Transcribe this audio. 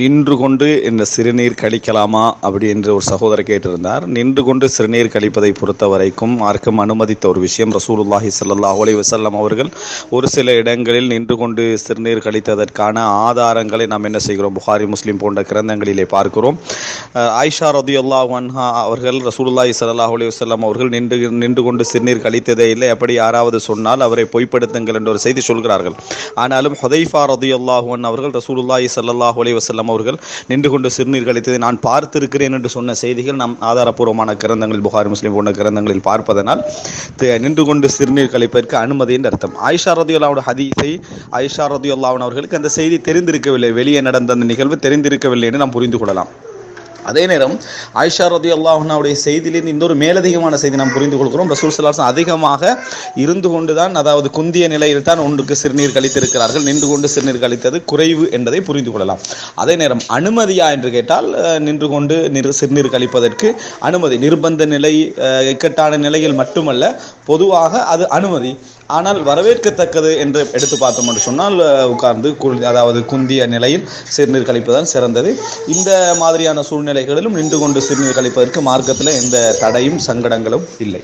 நின்று கொண்டு இந்த சிறுநீர் கழிக்கலாமா அப்படி என்று ஒரு சகோதரர் கேட்டிருந்தார். நின்று கொண்டு சிறுநீர் கழிப்பதை பொறுத்த வரைக்கும் யாருக்கும் அனுமதித்த ஒரு விஷயம். ரசூலுல்லாஹி ஸல்லல்லாஹு அலி வசல்லம் அவர்கள் ஒரு சில இடங்களில் நின்று கொண்டு சிறுநீர் கழித்ததற்கான ஆதாரங்களை நாம் என்ன செய்கிறோம்? புகாரி முஸ்லீம் போன்ற கிரந்தங்களிலே பார்க்கிறோம். ஆயிஷா ரதி அல்லா வன்ஹா அவர்கள் ரசூலுல்லாஹி ஸல்லல்லாஹு அலி வசல்லம் அவர்கள் நின்று நின்று கொண்டு சிறுநீர் கழித்ததே இல்லை. அப்படி யாராவது சொன்னால் அவரை பொய்ப்படுத்துங்கள் என்ற ஒரு செய்தி சொல்கிறார்கள். ஆனாலும் ஹொதைஃபா ரதி அன்ஹு அவர்கள் ரசூலுல்லாஹி சல்லாஹ் அலி வசல்லம் வஸல்லம் அவர்கள் நின்று கொண்டு சிறுநீர் கழித்ததை நான் பார்த்திருக்கிறேன் என்று சொன்ன செய்திகள் நாம் ஆதாரப்பூர்வமான கிரந்தங்கள் புகாரி முஸ்லீம் போன்ற கிரந்தங்களில் பார்ப்பதனால் நின்று கொண்டு சிறுநீர் கழிப்பதற்கு அனுமதி என்று அர்த்தம். ஆயிஷா ரதியுல்லாவோட ஹதீஸை ஆயிஷா ரதியுல்லாவன் அவர்களுக்கு அந்த செய்தி தெரிந்திருக்கவில்லை. வெளியே நடந்த அந்த நிகழ்வு தெரிந்திருக்கவில்லை என்று நாம் புரிந்து கொள்ளலாம். அதே நேரம் ஆயிஷா ரதி அல்லாஹுனாவுடைய செய்தியிலிருந்து இன்னொரு மேலதிகமான செய்தி நாம் புரிந்து கொள்கிறோம். ரசூல் சலாசன் அதிகமாக இருந்து கொண்டுதான் அதாவது குந்திய நிலையில் தான் ஒன்றுக்கு சிறுநீர் கழித்திருக்கிறார்கள். நின்று கொண்டு சிறுநீர் கழித்தது குறைவு என்பதை புரிந்து கொள்ளலாம். அதே நேரம் அனுமதியா என்று கேட்டால் நின்று கொண்டு நிறு சிறுநீர் கழிப்பதற்கு அனுமதி. நிர்பந்த நிலை இக்கட்டான நிலையில் மட்டுமல்ல பொதுவாக அது அனுமதி. ஆனால் வரவேற்கத்தக்கது என்று எடுத்து பார்த்தோம் என்று சொன்னால் உட்கார்ந்து குள்- அதாவது குந்திய நிலையில் சிறுநீர் கழிப்பதுதான் சிறந்தது. இந்த மாதிரியான சூழ்நிலைகளிலும் நின்று கொண்டு சிறுநீர் கழிப்பதற்கு மார்க்கத்தில் எந்த தடையும் சங்கடங்களும் இல்லை.